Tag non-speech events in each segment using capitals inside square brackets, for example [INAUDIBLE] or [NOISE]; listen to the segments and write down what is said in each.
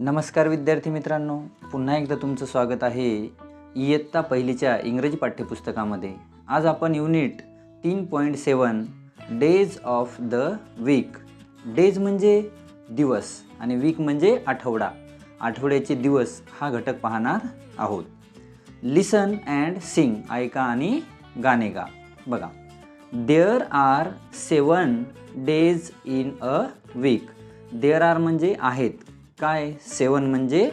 नमस्कार विद्यार्थी मित्रांनो. पुन्हा एकदा तुमचं स्वागत आहे इयत्ता पहिलीच्या इंग्रजी पाठ्यपुस्तकामध्ये. आज आपण युनिट तीन point seven days of the week. Days म्हणजे दिवस आणि वीक म्हणजे आठवडा. आठवड्याचे दिवस हा घटक पाहणार आहोत. लिसन अँड सिंग ऐका आणि गाणे गा. बघा. There are seven days in a week there are म्हणजे आहेत. काय? सेवन म्हणजे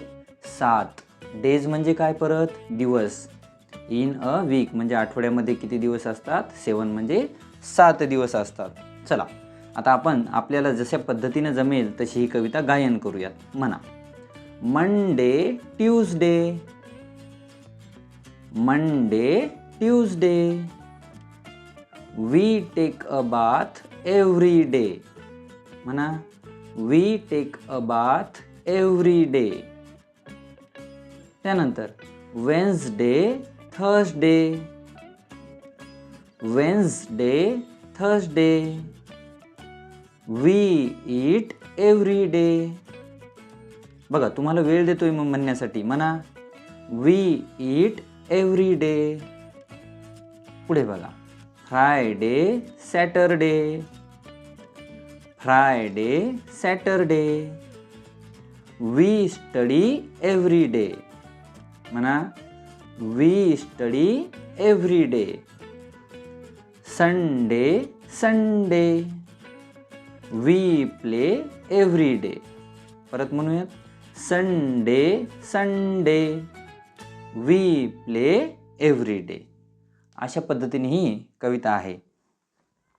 सात. डेज म्हणजे काय परत? दिवस. इन अ वीक म्हणजे आठवड्यामध्ये किती दिवस असतात? सेवन म्हणजे सात दिवस असतात. चला आता आपण आपल्याला जशा पद्धतीनं जमेल तशी ही कविता गायन करूयात. म्हणा Monday Tuesday. Monday Tuesday. We take a bath every day म्हणा we take a bath every day त्यानंतर Wednesday Thursday Wednesday Thursday we eat every day बघा तुम्हाला वेळ देतोय मग म्हणण्यासाठी. म्हणा वी इट एव्हरी डे पुढे बघा. Friday Saturday Friday Saturday we study every day म्हणा we study every day Sunday Sunday we play every day परत म्हणूयात Sunday Sunday we play every day अशा पद्धतीने ही कविता आहे.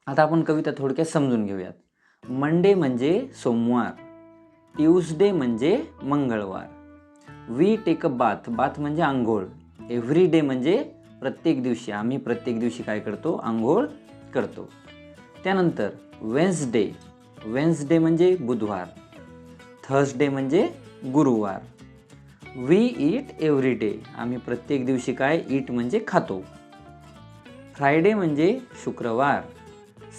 आता आपण कविता थोडक्यात समजून घेऊयात. मंडे म्हणजे सोमवार. ट्यूजडे म्हणजे मंगळवार. We take a bath bath म्हणजे आंघोळ. एव्हरी डे म्हणजे प्रत्येक दिवशी. आम्ही प्रत्येक दिवशी काय करतो? आंघोळ करतो. त्यानंतर वेन्सडे वेन्सडे म्हणजे बुधवार. थर्सडे म्हणजे गुरुवार. वी ईट एव्हरी डे आम्ही प्रत्येक दिवशी काय? ईट म्हणजे खातो. फ्रायडे म्हणजे शुक्रवार.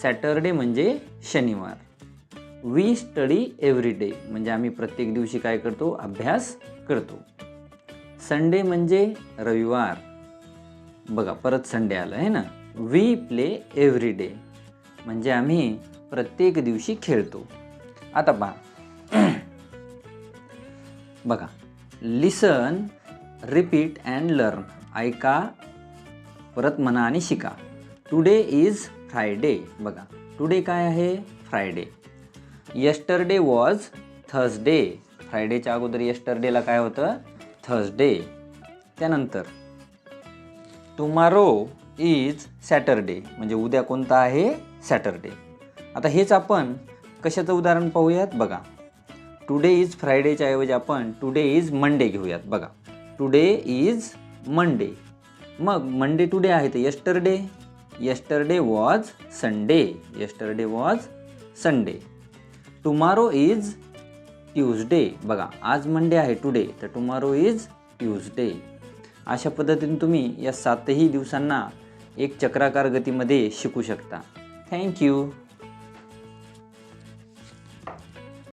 सॅटरडे म्हणजे शनिवार. वी स्टडी एव्हरी डे म्हणजे आम्ही प्रत्येक दिवशी काय करतो? अभ्यास करतो. संडे म्हणजे रविवार. बघा परत संडे आलं आहे ना? वी प्ले एव्हरी डे म्हणजे आम्ही प्रत्येक दिवशी खेळतो. आता पहा. [CLEARS THROAT] बघा. लिसन रिपीट अँड लर्न ऐका परत म्हणा आणि शिका. टुडे इज फ्रायडे बघा. टुडे काय आहे? फ्रायडे यस्टरडे वॉज थर्सडे फ्रायडेच्या अगोदर यस्टरडेला काय होतं? थर्सडे त्यानंतर टुमारो इज सॅटरडे म्हणजे उद्या कोणता आहे? सॅटरडे आता हेच आपण कशाचं उदाहरण पाहूयात? बघा. टुडे इज फ्रायडेच्या ऐवजी आपण टुडे इज मंडे घेऊयात. बघा. टुडे इज मंडे मग मंडे टुडे आहे तर yesterday yesterday was Sunday yesterday was Sunday tomorrow is Tuesday बघा आज मंडे आहे टुडे तर टुमारो इज ट्यूजडे अशा पद्धतीने तुम्ही या सातही दिवसांना एक चक्राकार गतीमध्ये शिकू शकता. थँक्यू